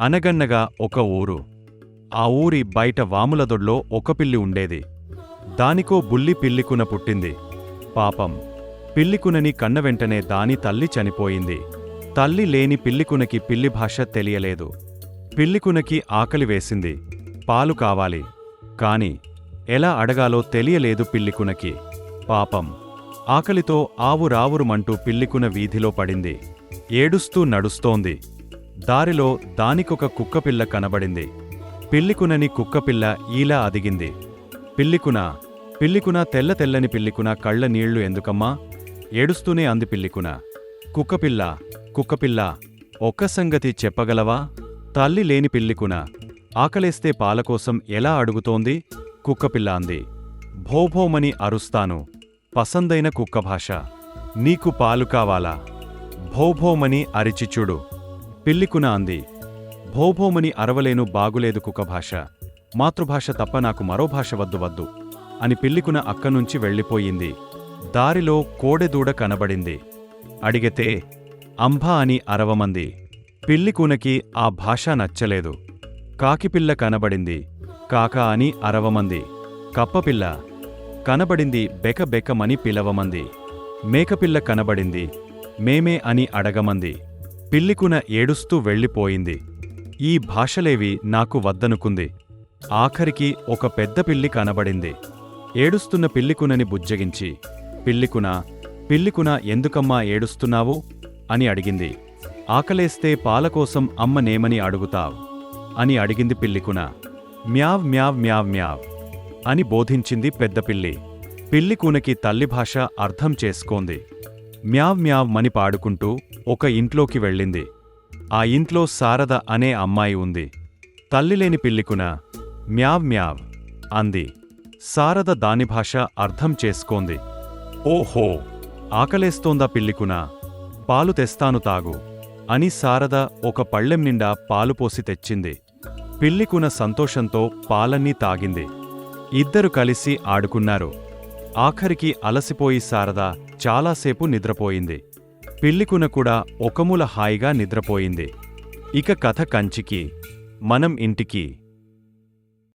అనగన్నగా ఒక ఊరు. ఆ ఊరి బయట వాములదొడ్లో ఒక పిల్లి ఉండేది. దానికో బుల్లి పిల్లికున పుట్టింది. పాపం. పిల్లికునని కన్న వెంటనే దాని తల్లి చనిపోయింది. తల్లి లేని పిల్లికునకి పిల్లి భాష తెలియలేదు. పిల్లికునకి ఆకలి వేసింది. పాలు కావాలి. కాని ఎలా అడగాలో తెలియలేదు పిల్లికునకి. పాపం. ఆకలితో ఆవురావురుమంటూ పిల్లికున వీధిలో పడింది. ఏడుస్తూ నడుస్తోంది. దారిలో దానికొక కుక్కపిల్ల కనబడింది. పిల్లికునని కుక్కపిల్ల ఈలా అదిగింది. పిల్లికున పిల్లికున తెల్ల తెల్లని పిల్లికున కళ్ళ నీళ్ళు ఎందుకమ్మా? ఏడుస్తూనే అంది పిల్లికున. కుక్కపిల్ల కుక్కపిల్ల ఒక్క సంగతి చెప్పగలవా? తల్లి లేని పిల్లికున ఆకలేస్తే పాలకోసం ఎలా అడుగుతోంది? కుక్కపిల్ల అంది. భోభోమని అరుస్తాను. పసందైన కుక్క భాష. నీకు పాలు కావాలా? భోభోమని అరిచిచుడు పిల్లికున అంది. భోభోమని అరవలేను బాగులేదు కుక్క భాష. మాతృభాష తప్ప నాకు మరో భాష వద్దు వద్దు అని పిల్లికున అక్కనుంచి వెళ్ళిపోయింది. దారిలో కోడెదూడ కనబడింది. అడిగితే అంబా అని అరవమంది. పిల్లికూనకి ఆ భాష నచ్చలేదు. కాకిపిల్ల కనబడింది. కాక అని అరవమంది. కప్పపిల్ల. కనబడింది బెక బెకమని పిలవమంది. మేకపిల్ల కనబడింది. మేమే అని అడగమంది. పిల్లికున ఏడుస్తూ వెళ్ళిపోయింది. ఈ భాషలేవి నాకు వద్దనుకుంది. ఆఖరికి ఒక పెద్ద పిల్లి కనబడింది. ఏడుస్తున్న పిల్లికునని బుజ్జగించి పిల్లికున పిల్లికున ఎందుకమ్మా ఏడుస్తున్నావు? అని అడిగింది. ఆకలేస్తే పాలకోసం అమ్మ నేమని అడుగుతావ్? అని అడిగింది పిల్లికున. మ్యావ్ మ్యావ్ మ్యావ్ మ్యావ్ అని బోధించింది పెద్ద పిల్లి. పిల్లికూనకి తల్లి భాష అర్థం చేసుకోంది. మ్యావ్ మ్యావ్ మని పాడుకుంటూ ఒక ఇంట్లోకి వెళ్ళింది. ఆ ఇంట్లో శారద అనే అమ్మాయి ఉంది. తల్లిలేని పిల్లికున? మ్యావ్ మ్యావ్ అంది. శారద దాని భాష అర్థం చేసుకోంది. ఓహో! ఆకలేస్తోందా పిల్లికున? పాలు తెస్తాను తాగు అని శారద ఒక పళ్ళెం నిండా పాలు పోసి తెచ్చింది. పిల్లికున సంతోషంతో పాలన్నీ తాగింది. ఇద్దరు కలిసి ఆడుకున్నారు. ఆఖరికి అలసిపోయి శారద చాలాసేపు నిద్రపోయింది. పిల్లికున కూడా ఒకముల హాయిగా నిద్రపోయింది. ఇక కథ కంచికి మనం ఇంటికి.